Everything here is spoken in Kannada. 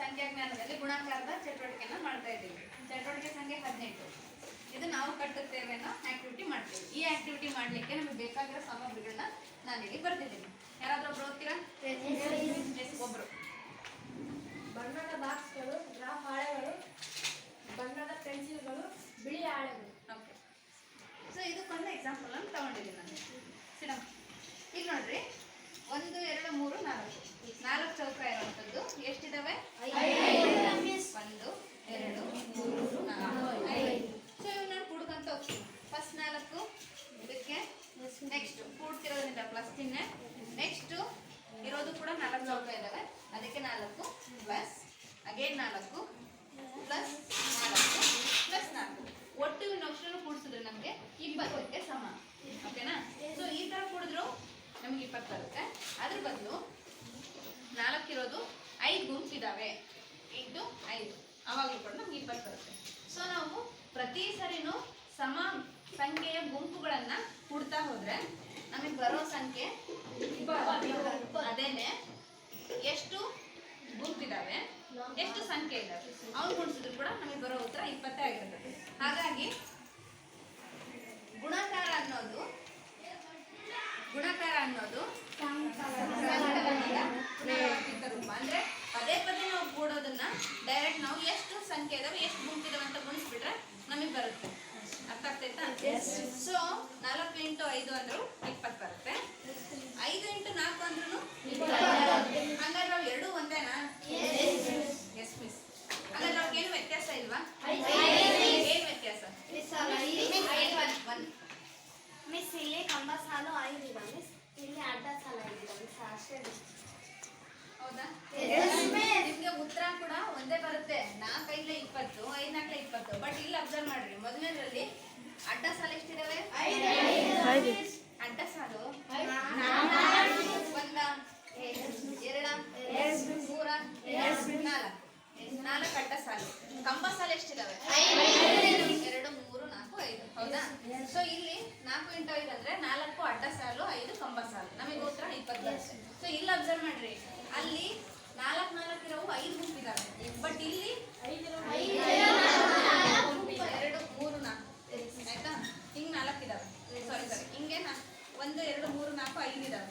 ಸಂಖ್ಯಾಜ್ಞಾನದಲ್ಲಿ ಗುಣಾಕಾರದ ಚಟುವಟಿಕೆನ ಮಾಡ್ತಾ ಇದ್ದೀವಿ. ಚಟುವಟಿಕೆ ಸಂಖ್ಯೆ ಹದಿನೆಂಟು. ಇದು ನಾವು ಕಟ್ಟುತ್ತೇವೆ ಅನ್ನೋ ಆಕ್ಟಿವಿಟಿ ಮಾಡ್ತೀವಿ. ಈ ಆಕ್ಟಿವಿಟಿ ಮಾಡ್ಲಿಕ್ಕೆ ನಮಗೆ ಬೇಕಾಗಿರೋ ಸಾಮಗ್ರಿಗಳನ್ನ ನಾನಿಲ್ಲಿ ಬರ್ತಿದ್ದೀನಿ ನಾಲ್ಕು ಪ್ಲಸ್ ನಾಲ್ಕು ಪ್ಲಸ್ ನಾಲ್ಕು. ಒಟ್ಟು ಇನ್ನು ಕೂಡಿಸಿದ್ರೆ ನಮಗೆ ಇಪ್ಪತ್ತಕ್ಕೆ ಸಮ. ಓಕೆನಾ? ಸೊ ಈ ಥರ ಕೂಡಿದ್ರು ನಮಗೆ ಇಪ್ಪತ್ತು ಬರುತ್ತೆ. ಅದ್ರ ಬದಲು ನಾಲ್ಕಿರೋದು ಐದು ಗುಂಪಿದ್ದಾವೆ ಇಂಟು ಐದು. ಅವಾಗಲೂ ಕೂಡ ನಮ್ಗೆ ಇಪ್ಪತ್ತು ಬರುತ್ತೆ. ಸೊ ನಾವು ಪ್ರತಿ ಸರಿನೂ ಸಮ ಸಂಖ್ಯೆಯ ಗುಂಪುಗಳನ್ನು ಕೂಡ್ತಾ ಹೋದರೆ ನಮಗೆ ಬರೋ ಸಂಖ್ಯೆ ಅದೇನೆ ಎಷ್ಟು? ಎಷ್ಟು ಸಂಖ್ಯೆ ಇದೆ? ಅವ್ನು ಗುಣಿಸಿದ್ರು ಕೂಡ ನಮಗೆ ಬರೋ ಉತ್ತರ ಇಪ್ಪತ್ತೇ ಆಗಿರುತ್ತೆ. ಹಾಗಾಗಿ ಗುಣಾಕಾರ ಅನ್ನೋದು ಗುಣಕಾರ ಅನ್ನೋದು ರೂಪ ಅಂದ್ರೆ ಪದೇ ಪದೇ ನಾವು ಕೂಡೋದನ್ನ ಡೈರೆಕ್ಟ್ ನಾವು ಎಷ್ಟು ಸಂಖ್ಯೆ ಇದಾವೆ ಎಷ್ಟು ಗುಂಪಿದಾವೆ ಅಂತ ಗುಣಿಸ್ಬಿಟ್ರೆ ನಮಗೆ ಬರುತ್ತೆ. ಅರ್ಥ ಆಗ್ತೈತಾ ಸೊ ನಾಲ್ಕು ಇಂಟು ಐದು ಅಂದ್ರು ಇಪ್ಪತ್ತು ಬರುತ್ತೆ ಐದು ಇಂಟು ನಾಲ್ಕು ಅಂದ್ರೂ ಹಂಗಾದ್ರೆ ನಾವು ಎರಡೂ ಒಂದೇನಾ ಎಸ್ ಮಿಸ್ ಹಾಗಾದ್ರೆ ನಮ್ಗೇನು ವ್ಯತ್ಯಾಸ ಇಲ್ವಾ ಏನ್ ವ್ಯತ್ಯಾಸ ಒನ್ ಕಂಬ ಸಾಲು ಐದಿದೆ ಮಿಸ್ ಇಲ್ಲಿ ಅಡ್ಡ ಸಾಲ ಐದಿದೆ ಮಿಸ್ ಅಷ್ಟೇ ಹೌದಾ? ನಿಮ್ಗೆ ಉತ್ತರ ಕೂಡ ಒಂದೇ ಬರುತ್ತೆ. ನಾಲ್ಕೈದ್ಲೆ ಇಪ್ಪತ್ತು ಐದ್ ನಾಲ್ಕಲೆ ಇಪ್ಪತ್ತು. ಬಟ್ ಇಲ್ಲಿ ಅಬ್ಸರ್ವ್ ಮಾಡ್ರಿ ಮೊದಲನೇದ್ರಲ್ಲಿ ಅಡ್ಡ ಸಾಲ ಎಷ್ಟಿದಾವೆ? ಅಡ್ಡ ಸಾಲು? ಒಂದ. ಎರಡ. ಮೂರ. ನಾಲ್ಕು. ನಾಲ್ಕು ಅಡ್ಡ ಸಾಲು. ಕಂಬ ಸಾಲ ಎಷ್ಟಿದಾವೆ? ಎರಡು ಮೂರು ನಾಲ್ಕು ಐದು. ಹೌದಾ? ಸೊ ಇಲ್ಲಿ ನಾಲ್ಕು ಅಂದ್ರೆ ನಾಲ್ಕು ಅಡ್ಡ ಸಾಲು ಐದು ಕಂಬ ಸಾಲು. ನಮಗೆ ಉತ್ತರ ಇಪ್ಪತ್ತು ಸೊ ಇಲ್ಲಿ ಅಬ್ಸರ್ವ್ ಮಾಡ್ರಿ. ಅಲ್ಲಿ ನಾಲ್ಕು ನಾಲ್ಕು ಇರೋವು ಐದು ಗುಂಪಿದಾವೆ. ಬಟ್ ಇಲ್ಲಿ ಎರಡು ಮೂರು ನಾಲ್ಕು. ಆಯ್ತಾ? ಹಿಂಗ್ ನಾಲ್ಕು ಇದಾವೆ. ಸಾರಿ ಸಾರಿ ಹಿಂಗೆ ಒಂದು ಎರಡು ಮೂರು ನಾಲ್ಕು ಐದು ಇದಾವೆ.